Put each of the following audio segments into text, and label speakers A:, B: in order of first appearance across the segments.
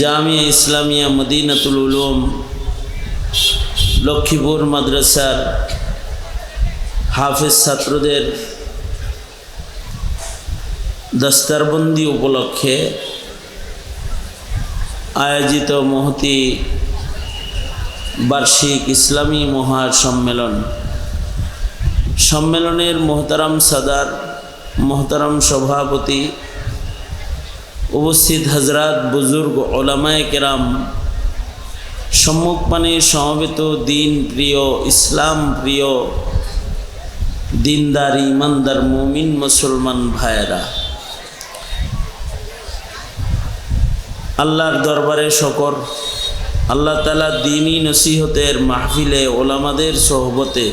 A: জামিয়া ইসলামিয়া মদিনাতুল উলুম, লক্ষ্মীপুর মাদ্রাসার হাফেজ ছাত্রদের দস্তারবন্দি উপলক্ষে আয়োজিত মহতি বার্ষিক ইসলামী মহাসম্মেলন। সম্মেলনের মোহতারাম সাদার, মোহতারাম সভাপতি উপস্থিত হজরত বুজুর্গ ওলামায় কেরাম সম্মুখপানে সমবেত দিন প্রিয়, ইসলাম প্রিয়, দিনদার, ইমানদার, মুমিন, মুসলমান ভাইয়েরা। আল্লাহর দরবারে শকর, আল্লাহ তালা দিনই নসিহতের মাহফিলে ওলামাদের সহবতে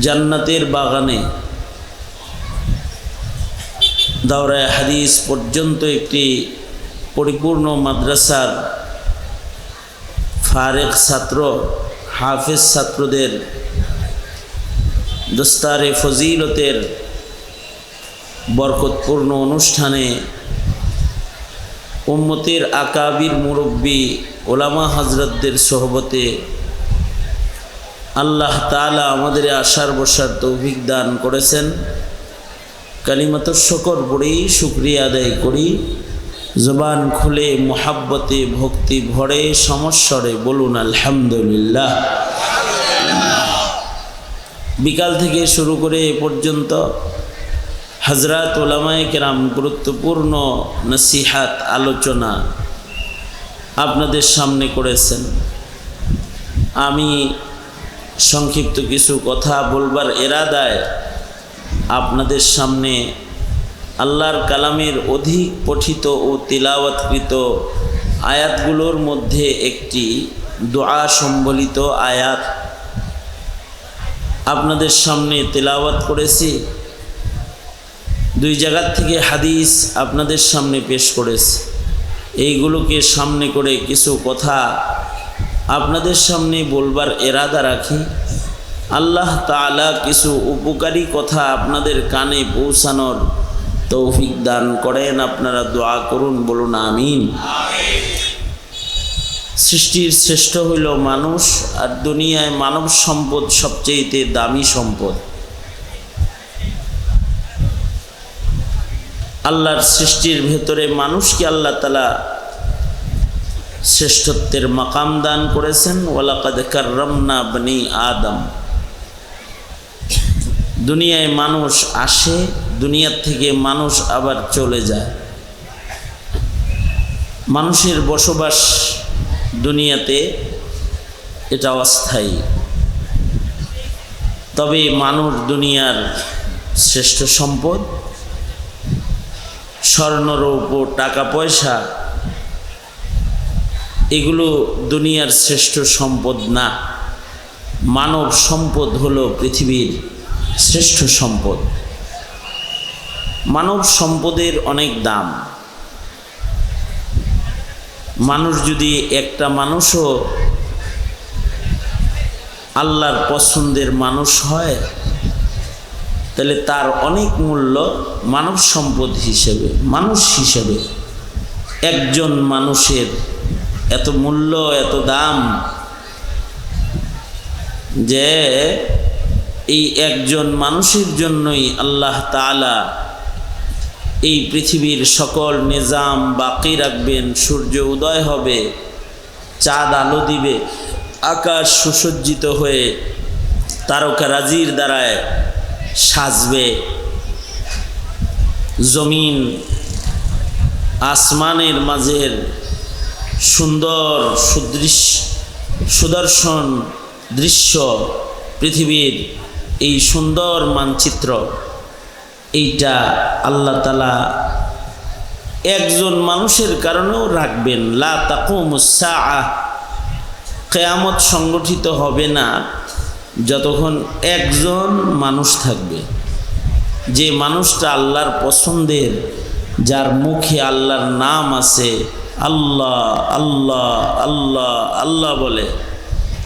A: জান্নাতের বাগানে দাওরায় হাদিস পর্যন্ত একটি পরিপূর্ণ মাদ্রাসার ফারেক ছাত্র, হাফেজ ছাত্রদের দস্তারে ফজিলতের বরকতপূর্ণ অনুষ্ঠানে উম্মতের আকাবির মুরব্বী ওলামা হজরতদের সহবতে আল্লাহ তালা আমাদের আশার বসার তৌফিক দান করেছেন। কালিমাত শকর পড়েই শুক্রিয়া আদায় করি। জবান খুলে মোহাব্বতে ভক্তি ভরে, সমস্বরে বলুন আলহামদুলিল্লাহ। বিকাল থেকে শুরু করে এ পর্যন্ত হজরত ওলামায় কেরাম গুরুত্বপূর্ণ নসিহাত, আলোচনা আপনাদের সামনে করেছেন। আমি সংক্ষিপ্ত কিছু কথা বলবার এরাদায় আপনাদের সামনে আল্লাহর কালামের অধিক পঠিত ও তিলাওয়াতকৃত আয়াতগুলোর মধ্যে একটি দোয়া সম্বলিত আয়াত। আপনাদের সামনে তেলাওয়াত করেছি। দুই জায়গার থেকে হাদিস আপনাদের সামনে পেশ করেছি। এইগুলোকে সামনে করে কিছু কথা আপনাদের সামনে বলবার এরাদা রাখি। আল্লাহ তালা কিছু উপকারী কথা আপনাদের কানে পৌঁছানোর তৌফিক দান করেন। আপনারা দোয়া করুন, বলুন আমিন। সৃষ্টির শ্রেষ্ঠ হইল মানুষ, আর দুনিয়ায় মানব সম্পদ সবচেয়েতে দামি সম্পদ। আল্লাহর সৃষ্টির ভেতরে মানুষকে আল্লাহ তালা শ্রেষ্ঠত্বের মাকাম দান করেছেন। ওলাকাদ কার্রমনা বনি আদম। দুনিয়ায় মানুষ আসে, দুনিয়ার থেকে মানুষ আবার চলে যায়। মানুষের বসবাস দুনিয়াতে এটা অস্থায়ী। তবে মানুষ দুনিয়ার শ্রেষ্ঠ সম্পদ স্বর্ণরৌপ টাকা, পয়সা, এগুলো দুনিয়ার শ্রেষ্ঠ সম্পদ না। মানব সম্পদ হলো পৃথিবীর শ্রেষ্ঠ সম্পদ। মানব সম্পদের অনেক দাম। মানুষ যদি একটা মানুষও আল্লাহর পছন্দের মানুষ হয়, তাহলে তার অনেক মূল্য মানব সম্পদ হিসেবে, মানুষ হিসেবে। একজন মানুষের এত মূল্য, এত দাম যে এই একজন মানুষের জন্যই আল্লাহ তালা এই পৃথিবীর সকল নিজাম বাকি রাখবেন, সূর্য উদয় হবে, চাঁদ আলো দিবে, আকাশ সুসজ্জিত হয়ে তারকারাজির দ্বারায় সাজবে। জমিন আসমানের মাঝের সুন্দর সুদৃশ্য সুদর্শন দৃশ্য পৃথিবীর এই সুন্দর মানচিত্র, এইটা আল্লাহ তালা একজন মানুষের কারণেও রাখবেন। লা তাকুমুসা কেয়ামত সংগঠিত হবে না যতক্ষণ একজন মানুষ থাকবে। যে মানুষটা আল্লাহর পছন্দের, যার মুখে আল্লাহর নাম আছে, আল্লাহ আল্লাহ আল্লাহ আল্লাহ বলে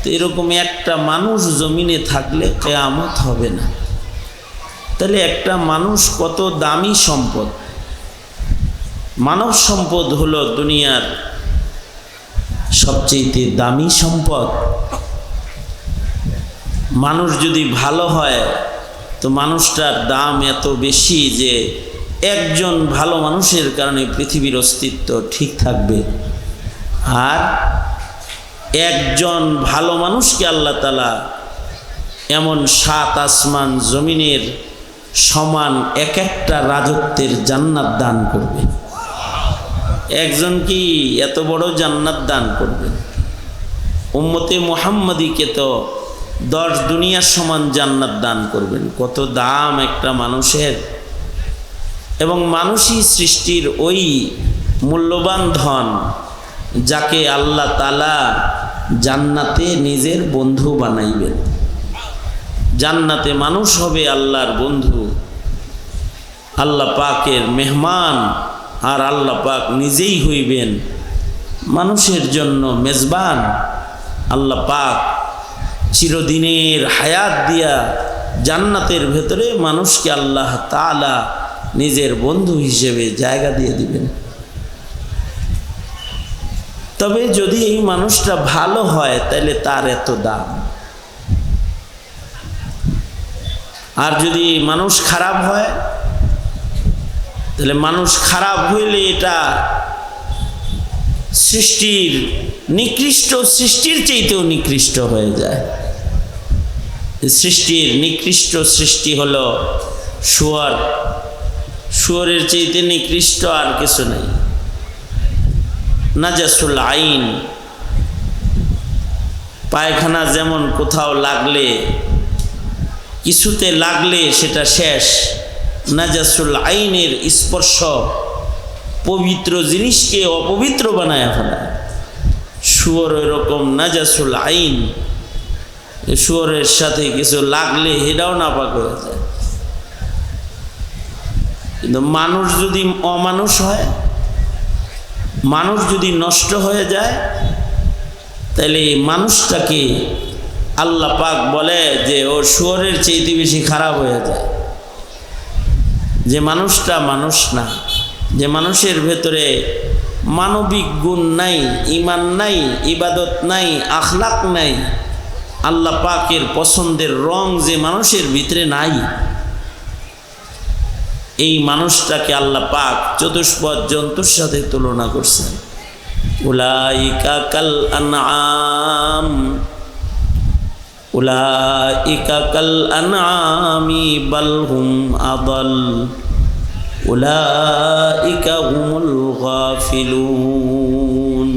A: তো এরকম একটা মানুষ জমিনে থাকলে কেয়ামত হবে না। তাহলে একটা মানুষ কত দামি সম্পদ? মানব সম্পদ হলো দুনিয়ার সবচেয়ে দামি সম্পদ। মানুষ যদি ভালো হয়, তো মানুষটার দাম এত বেশি যে একজন ভালো মানুষের কারণে পৃথিবীর অস্তিত্ব ঠিক থাকবে। আর একজন ভালো মানুষকে আল্লাহ তালা এমন সাত আসমান জমিনের সমান এক একটা রাজত্বের জান্নাত দান করবে। একজন কি এত বড় জান্নাত দান করবে? উম্মতে মোহাম্মদীকে তো দশ দুনিয়ার সমান জান্নাত দান করবেন। কত দাম একটা মানুষের। এবং মানুষই সৃষ্টির ওই মূল্যবান ধন যাকে আল্লাহ তালা জান্নাতে নিজের বন্ধু বানাইবেন জান্নাতে মানুষ হবে আল্লাহর বন্ধু। আল্লাহ পাকের মেহমান আর আল্লাহ পাক নিজেই হইবেন মানুষের জন্য মেজবান। আল্লাহ পাক চিরদিনের হায়াত দিয়া জান্নাতের ভেতরে মানুষকে আল্লাহ তালা নিজের বন্ধু হিসেবে জায়গা দিয়ে দিবেন। তবে যদি এই মানুষটা ভালো হয় তাহলে তার এত দাম। আর যদি মানুষ খারাপ হয় তাহলে মানুষ খারাপ হইলে এটা সৃষ্টির নিকৃষ্ট, সৃষ্টির চাইতেও নিকৃষ্ট হয়ে যায়। সৃষ্টির নিকৃষ্ট সৃষ্টি হলো শুয়ার। শুয়ারের চাইতে নিকৃষ্ট আর কিছু নেই। নাজাসুল আইন। পায়খানা যেমন কোথাও লাগলে, কিছুতে লাগলে সেটা শেষ। নাজাসুল আইনের স্পর্শ পবিত্র জিনিসকে অপবিত্র বানায় ফেলায় শুয়োর ওই রকম নাজাসুল আইন, শুয়োরের সাথে কিছু লাগলে এটাও নাপাক হয়ে যায়। কিন্তু মানুষ যদি অমানুষ হয় মানুষ যদি নষ্ট হয়ে যায়, তাহলে মানুষটাকে আল্লাহ পাক বলে যে ও শুয়োরের চেয়েতে বেশি খারাপ হয়ে যায়। যে মানুষটা মানুষ না, যে মানুষের ভেতরে মানবিক গুণ নাই, ইমান নাই, ইবাদত নাই, আখলাক নাই, আল্লাহ পাকের পছন্দের রং যে মানুষের ভিতরে নাই। এই মানুষটাকে আল্লাহ পাক চতুষ্পদ জন্তুর সাথে তুলনা করছেন। উলাইকা কাল আনআম, উলাইকা কাল আনআমি বাল হুম আদাল, উলাইকা হুমুল গাফিলুন।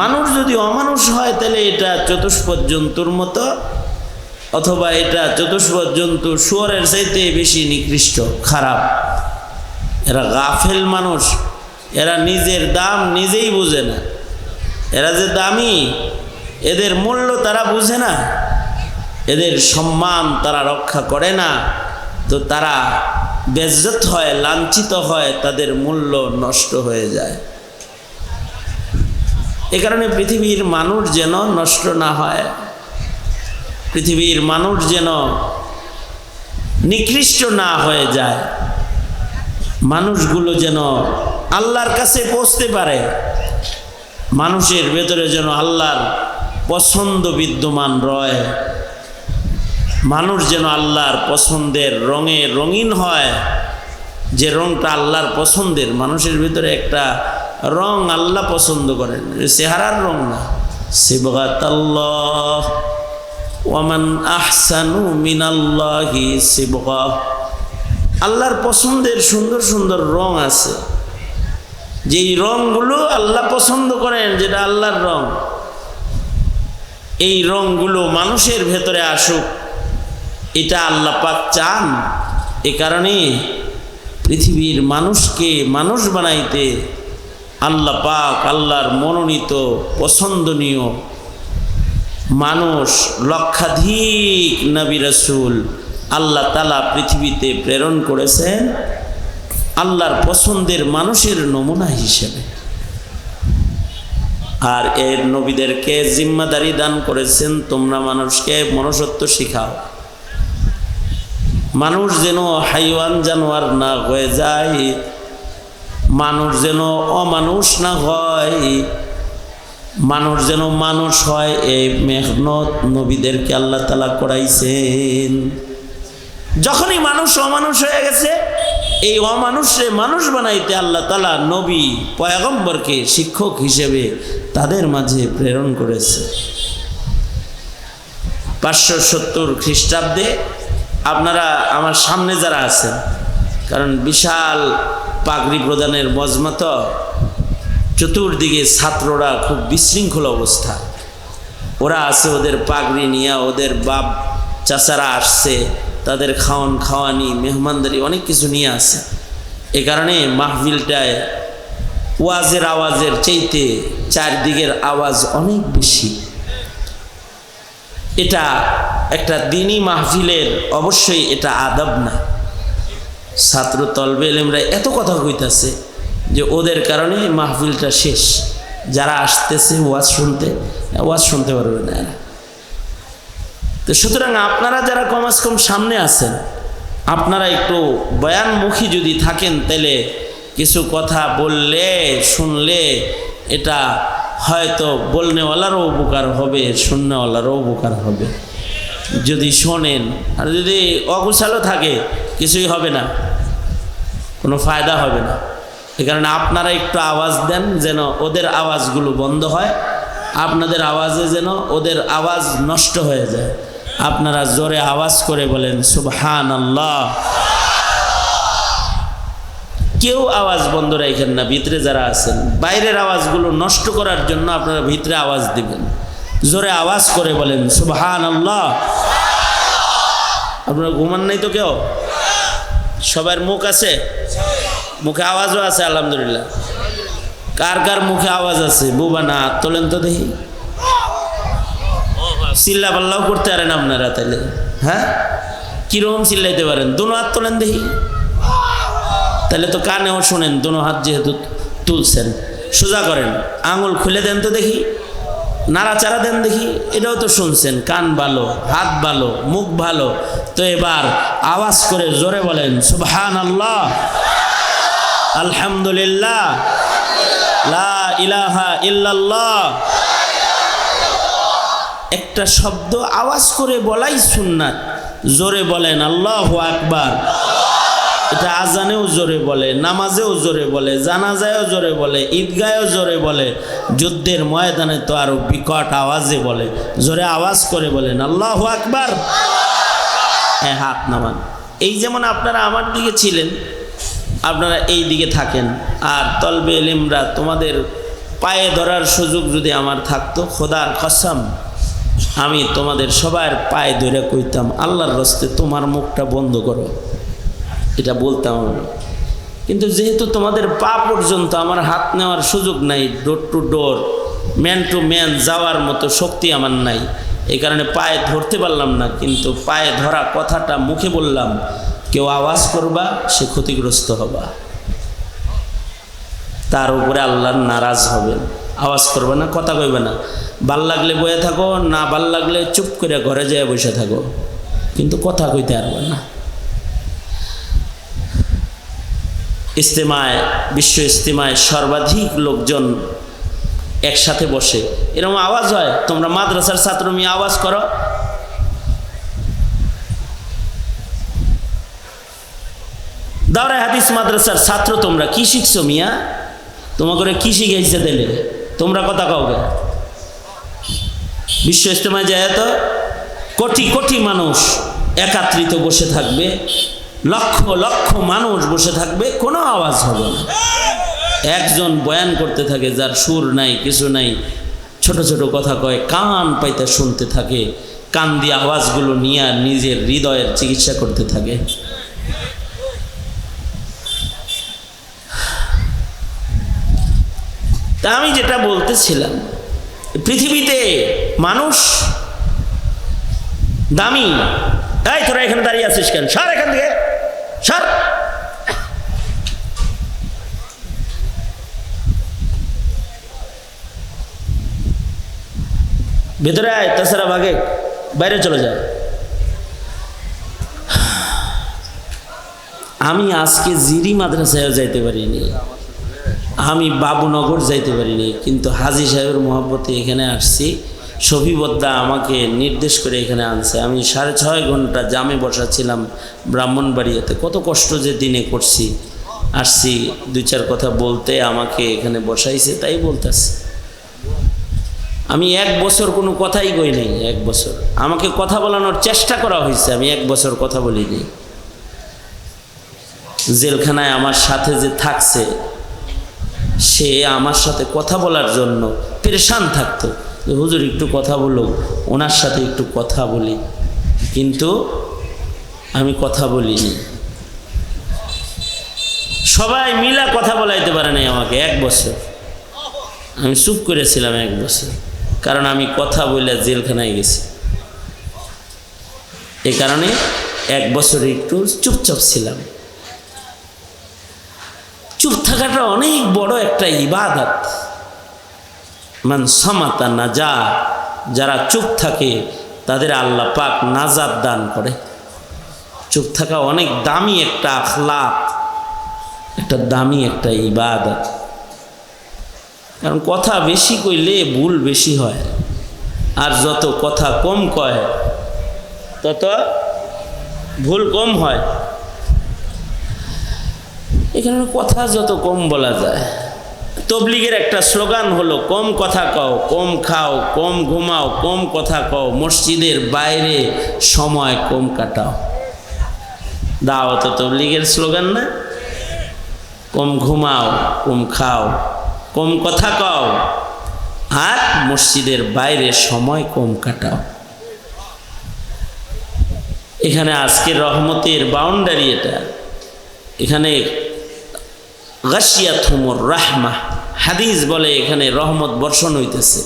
A: মানুষ যদি অমানুষ হয়, তাহলে এটা চতুষ্পদ জন্তুর মতো অথবা এটা চতুষ্পদ জন্তু শুয়ারের চাইতে বেশি নিকৃষ্ট, খারাপ। এরা গাফেল মানুষ। এরা নিজের দাম নিজেই বুঝে না। এরা যে দামি, এদের মূল্য তারা বুঝে না। এদের সম্মান তারা রক্ষা করে না। তো তারা বেজ্জত হয়, লাঞ্ছিত হয়, তাদের মূল্য নষ্ট হয়ে যায়। এ কারণে পৃথিবীর মানুষ যেন নষ্ট না হয়। পৃথিবীর মানুষ যেন নিকৃষ্ট না হয়ে যায়। মানুষগুলো যেন আল্লাহর কাছে পৌঁছতে পারে। মানুষের ভেতরে যেন আল্লাহর পছন্দ বিদ্যমান রয়। মানুষ যেন আল্লাহর পছন্দের রঙে রঙিন হয়। যে রঙটা আল্লাহর পছন্দের, মানুষের ভিতরে একটা রং আল্লাহ পছন্দ করেন। চেহারার রং না। সিবগাত আল্লাহ ওয়ামান আহসানু মিনাল্লাহি সিবগা। আল্লাহর পছন্দের সুন্দর সুন্দর রং আছে। যেই রংগুলো আল্লাহ পছন্দ করেন, যেটা আল্লাহর রং, এই রংগুলো মানুষের ভেতরে আসুক, এটা আল্লাহ পাক চান। এ কারণে পৃথিবীর মানুষকে মানুষ বানাইতে আল্লাহ পাক আল্লাহর মনোনীত, পছন্দনীয় মানুষ লক্ষাধিক নবী রসুল আল্লাহ তালা পৃথিবীতে প্রেরণ করেছেন আল্লাহর পছন্দের মানুষের নমুনা হিসেবে। আর এর নবীদেরকে জিম্মাদারি দান করেছেন, তোমরা মানুষকে মনুষ্যত্ব শিখাও। মানুষ যেন হাইওয়ান জানোয়ার না হয়ে যায়, মানুষ যেন অমানুষ না হয় মানুষ যেন মানুষ হয়, এই মেহনত নবীদেরকে আল্লাহ তালা করাইছেন। যখনই মানুষ অমানুষ হয়ে গেছে, এই অমানুষে মানুষ বানাইতে আল্লাহ তালা নবী, পয়াগম্বরকে শিক্ষক হিসেবে তাদের মাঝে প্রেরণ করেছে। পাঁচশো সত্তর খ্রিস্টাব্দে আপনারা আমার সামনে যারা আছেন, কারণ বিশাল পাগড়ি প্রদানের মজমত চতুর্দিকে ছাত্ররা খুব বিশৃঙ্খল অবস্থা। ওরা আছে ওদের পাগড়ি নিয়ে, ওদের বাপ, চাচারা আসছে, তাদের খাওয়ান খাওয়ানি, মেহমানদারি, অনেক কিছু নিয়ে আসে। এ কারণে মাহফিলটায় ওয়াজের আওয়াজের চাইতে চারদিকের আওয়াজ অনেক বেশি। এটা একটা দিনই মাহফিলের অবশ্যই এটা আদব না। ছাত্র তলবে এলেমরা এত কথা কইতাছে যে ওদের কারণে মাহফিলটা শেষ। যারা আসতেছে ওয়াজ শুনতে ওয়াজ শুনতে পারবে না এরা। তো সুতরাং আপনারা যারা কমাস কম সামনে আছেন, আপনারা একটু বয়ানমুখী যদি থাকেন, তাহলে কিছু কথা বললে, শুনলে এটা হয়তো বলনেওয়ালারও উপকার হবে, শুননেওয়ালারও উপকার হবে। যদি শোনেন, আর যদি অগুছালো থাকে, কিছুই হবে না, কোনো ফায়দা হবে না। এ কারণে আপনারা একটু আওয়াজ দেন যেন ওদের আওয়াজগুলো বন্ধ হয়। আপনাদের আওয়াজে যেন ওদের আওয়াজ নষ্ট হয়ে যায়। আপনারা জোরে আওয়াজ করে বলেন সুবহান আল্লাহ কেউ আওয়াজ বন্ধ রাখেন না, ভিতরে যারা আছেন। বাইরের আওয়াজগুলো নষ্ট করার জন্য আপনারা ভিতরে আওয়াজ দিবেন। জোরে আওয়াজ করে বলেন সুবহান আল্লাহ আপনারা ঘুমান নাই তো কেউ? সবার মুখ আছে? মুখে আওয়াজও আছে, আলহামদুলিল্লাহ। কার কার মুখে আওয়াজ আছে? বুবা না, তোলেন তো দেখি। চিল্লা পাল্লাও করতে পারেন আপনারা তাহলে হ্যাঁ? কীরকম চিল্লাইতে পারেন? দুনো হাত তোলেন দেখি। তাহলে তো কানেও শোনেন, দুনো হাত যেহেতু তুলছেন। সোজা করেন, আঙুল খুলে দেন তো দেখি। নাড়াচাড়া দেন দেখি, এটাও তো শুনছেন। কান ভালো, হাত ভালো, মুখ ভালো। তো এবার আওয়াজ করে জোরে বলেন সুবহান আল্লাহ আলহামদুলিল্লাহ। লা ইলাহা ইল্লাল্লাহ। একটা শব্দ আওয়াজ করে বলাই সুন্নাত। জোরে বলেন, আল্লাহ আকবার। এটা আজানেও জোরে বলে, নামাজেও জোরে বলে, জানাজায়ও জোরে বলে, ঈদগায়ও জোরে বলে, যুদ্ধের ময়দানে তো আরও বিকট আওয়াজে বলে, জোরে আওয়াজ করে বলেন, আল্লাহ আকবার। হ্যাঁ হাত নামান। এই যেমন আপনারা আমার দিকে ছিলেন আপনারা এই দিকে থাকেন। আর তলবে এলিমরা তোমাদের পায়ে ধরার সুযোগ যদি আমার থাকতো, খোদার কসম, আমি তোমাদের সবার পায়ে ধরে কইতাম, আল্লাহর রস্তে তোমার মুখটা বন্ধ করো। এটা বলতাম আমি। কিন্তু যেহেতু তোমাদের পা পর্যন্ত আমার হাত নেওয়ার সুযোগ নাই door to door man to man যাওয়ার মতো শক্তি আমার নাই এই কারণে পায়ে ধরতে পারলাম না, কিন্তু পায়ে ধরা কথাটা মুখে বললাম কেউ আওয়াজ করবা, সে ক্ষতিগ্রস্ত হবা। তার উপরে আল্লাহ নারাজ হবে। আওয়াজ করবে না, কথা কইবে না। ভালো লাগলে বয়ে থাকো, না ভালো লাগলে চুপ করে ঘরে যেয়ে বসে থাকো। কিন্তু কথা কইতে পারবে না। ইস্তেমায়, বিশ্ব ইস্তেমায় সর্বাধিক লোকজন একসাথে বসে। এরকম আওয়াজ হয়, তোমরা মাদ্রাসার ছাত্র মিয়া আওয়াজ করো দাওরা হাদিস মাদ্রাসার ছাত্র তোমরা কি শিখছো মিয়া? তোমাকে কি শিখেছে দিলে তোমরা কথা কাউকে বিশ্ব ইস্তেমায় যায় তো কোটি কোটি মানুষ একাত্রিত বসে থাকবে, লক্ষ লক্ষ মানুষ বসে থাকবে, কোনো আওয়াজ হবে না। একজন বয়ান করতে থাকে, যার সুর নাই, কিছু নাই, ছোট ছোট কথা কয়, কান পাইতে শুনতে থাকে, কান দিয়ে আওয়াজগুলো নিয়ে নিজের হৃদয়ের চিকিৎসা করতে থাকে। তা আমি যেটা বলতেছিলাম, পৃথিবীতে মানুষ দামি। তাই তোরা এখানে দাঁড়িয়ে আছিস কেন? সার এখান থেকে। সার। ভেতরে আয়, তাছাড়া ভাগে। বাইরে চলে যায় আমি আজকে জিরি মাদ্রাসায় যাইতে পারিনি। আমি বাবুনগর যাইতে পারিনি, কিন্তু হাজি সাহেবের মহব্বতে এখানে আসছি। শফিবদ্দা আমাকে নির্দেশ করে এখানে আনছে। আমি সাড়ে ছয় ঘণ্টা জামে বসাছিলাম ব্রাহ্মণবাড়িয়াতে। কত কষ্ট যে দিনে করছি। আসছি, দুই চার কথা বলতে আমাকে এখানে বসাইছে, তাই বলতেছে। আমি এক বছর কোনো কথাই কই নাই, এক বছর। আমাকে কথা বলানোর চেষ্টা করা হয়েছে, আমি এক বছর কথা বলিনি। জেলখানায় আমার সাথে যে থাকছে সে আমার সাথে কথা বলার জন্য পেরেশান থাকতো। যে, হুজুর, একটু কথা বলো, ওনার সাথে একটু কথা বলি। কিন্তু আমি কথা বলিনি। সবাই মিলা কথা বলাইতে পারে নাই আমাকে এক বছর। আমি চুপ করেছিলাম এক বছর, কারণ আমি কথা বলে জেলখানায় গেছি। এ কারণে এক বছর একটু চুপচাপ ছিলাম। চুপ থাকাটা অনেক বড় একটা ইবাদত। মান সামাতা যা যারা চুপ থাকে, তাদের আল্লাহ পাক নাজাদ দান করে। চুপ থাকা অনেক দামি একটা আখলাক, একটা দামি একটা ইবাদত। কারণ কথা বেশি কইলে ভুল বেশি হয়। আর যত কথা কম কয়, তত ভুল কম হয়। এখানে কথা যত কম বলা যায়। তবলিগের একটা স্লোগান হলো, কম কথা কও, কম খাও, কম ঘুমাও, কম কথা কও, মসজিদের বাইরে সময় কম কাটাও। দাওয়াত তবলিগের স্লোগান না। কম ঘুমাও, কম খাও, কম কথা কও, আর মসজিদের বাইরে সময় কম কাটাও। এখানে আজকে রহমতের বাউন্ডারি এটা। এখানে গাছিয়া থুমর রাহমা। হাদিস বলে এখানে রহমত বর্ষণ হইতেছে।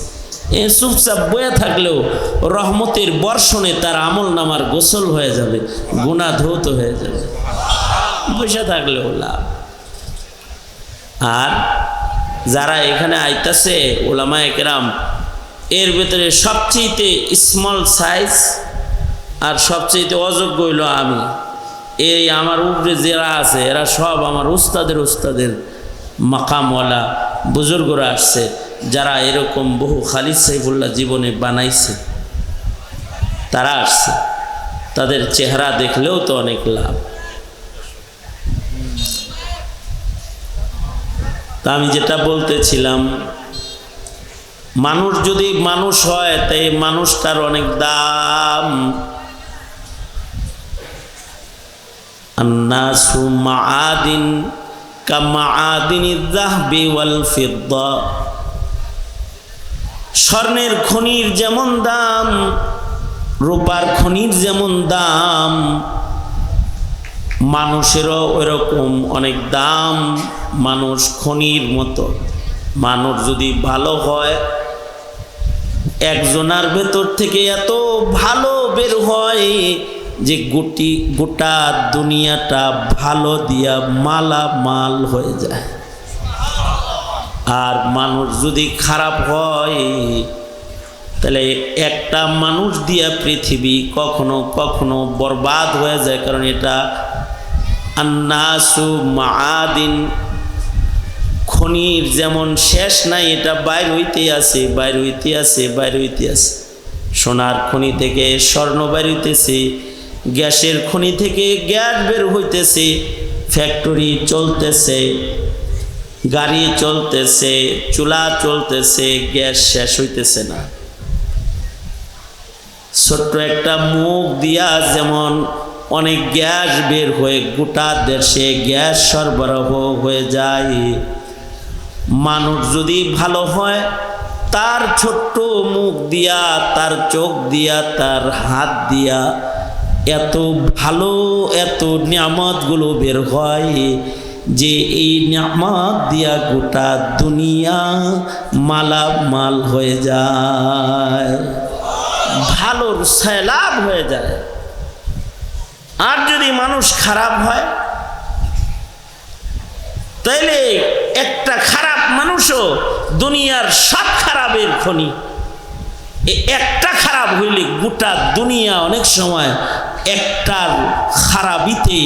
A: এ চুপচাপ বয়ে থাকলেও রহমতের বর্ষণে তার আমল নামার গোসল হয়ে যাবে গুণা ধৌত হয়ে যাবে। বসে থাকলেও লাভ। আর যারা এখানে আইতাছে ওলামা একরাম এর ভেতরে সবচেয়েতে স্মল সাইজ আর সবচেয়েতে অযোগ্য হইল আমি। এই আমার উপরে যারা আছে, এরা সব আমার উস্তাদের উস্তাদের মাকামওয়ালা বুজুর্গরা আসছে, যারা এরকম বহু খালিদ সাইফুল্লাহ জীবনে বানাইছে। তারা আসছে। তাদের চেহারা দেখলেও তো অনেক লাভ। তা আমি যেটা বলতেছিলাম, মানুষ যদি মানুষ হয়, তাই মানুষটার অনেক দাম الناس معادن كمعادن الذهب والفضة স্বর্ণের খনির যেমন দাম রূপার খনির যেমন দাম মানুষেরও ওইরকম অনেক দাম মানুষ খনির মতো মানুষ যদি ভালো হয় একজনার ভেতর থেকে এত ভালো বের হয় যে গুটি, গোটা দুনিয়াটা ভালো দিয়া মালা মাল হয়ে যায়। আর মানুষ যদি খারাপ হয়, তাহলে একটা মানুষ দিয়া পৃথিবী কখনো কখনো বরবাদ হয়ে যায়, কারণ এটা আন্নাসু মাদিন খনির যেমন শেষ নাই, এটা বাইর হইতে আছে, বাইর হইতে আছে, বাইর হইতে আছে। সোনার খনি থেকে স্বর্ণ বাইর হইতেছে গ্যাসের খনি থেকে গ্যাস বের হইতেছে, ফ্যাক্টরি চলতেছে, গাড়ি চলতেছে, চুলা চলতেছে, গ্যাস শেষ হইতেছে না। ছোট্ট একটা মুখ দিয়া যেমন অনেক গ্যাস বের হয়ে গোটা দেশে গ্যাস সরবরাহ হয়ে যায়। মানুষ যদি ভালো হয়, তার ছোট্ট মুখ দিয়া, তার চোখ দিয়া, তার হাত দিয়া এত ভালো, এত নিয়ামতগুলো বের হয় যে এই নিয়ামত দিয়া গোটা দুনিয়া মালামাল হয়ে যায়, ভালোর সয়লাভ হয়ে যায়। আর যদি মানুষ খারাপ হয়, তাইলে একটা খারাপ মানুষও দুনিয়ার সব খারাপের খনি। একটা খারাপ হইলে গোটা দুনিয়া অনেক সময় একটার খারাপিতে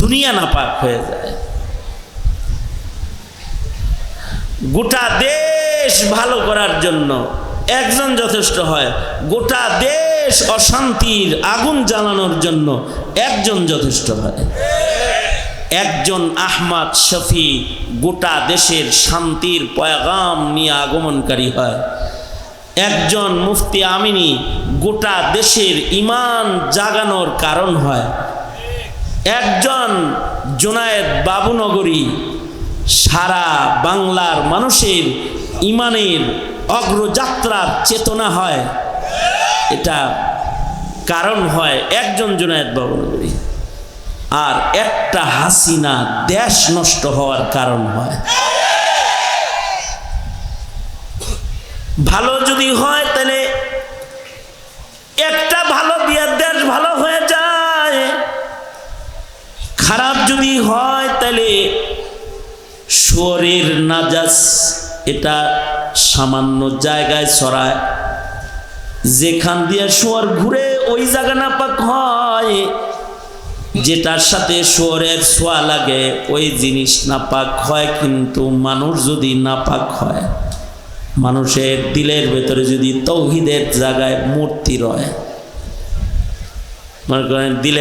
A: দুনিয়া নাপাক হয়ে যায়। গোটা দেশ ভালো করার জন্য একজন যথেষ্ট হয়, গোটা দেশ অশান্তির আগুন জ্বালানোর জন্য একজন যথেষ্ট হয়। একজন আহমদ শফি গোটা দেশের শান্তির পয়গাম নিয়ে আগমনকারী হয়। একজন মুফতি আমিনী গোটা দেশের ইমান জাগানোর কারণ হয়। একজন জোনায়েদ বাবুনগরী সারা বাংলার মানুষের ইমানের অগ্রযাত্রার চেতনা হয়। এটা কারণ হয় একজন জোনায়েদ বাবুনগরী। আর একটা হাসিনা দেশ নষ্ট হওয়ার কারণ হয়। ভালো যদি হয় তাহলে একটা ভালো দিয়ে দেশ ভালো হয়ে যায়। খারাপ যদি হয় তাহলে শরীর নাজাস, এটা সামান্য জায়গায় ছড়ায়। যেখান দিয়ে শোয়ার ঘুরে ওই জায়গা না পাক হয়, যেটার সাথে শোয়ারের ছোঁয়া লাগে, ওই জিনিস নাপাক হয়, কিন্তু মানুষ যদি নাপাক হয় মানুষের দিলের ভেতরে যদি তৌহিদের জায়গায় মূর্তি রয় মনে করেন দিলে